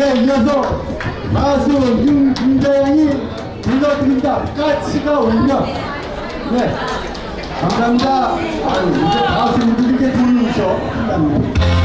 네, 이어서 가수 윤재영이 불러드립니다. 까치가 울면. 네. 감사합니다. 아유, 이제 가수분들이 이렇게 부르셔.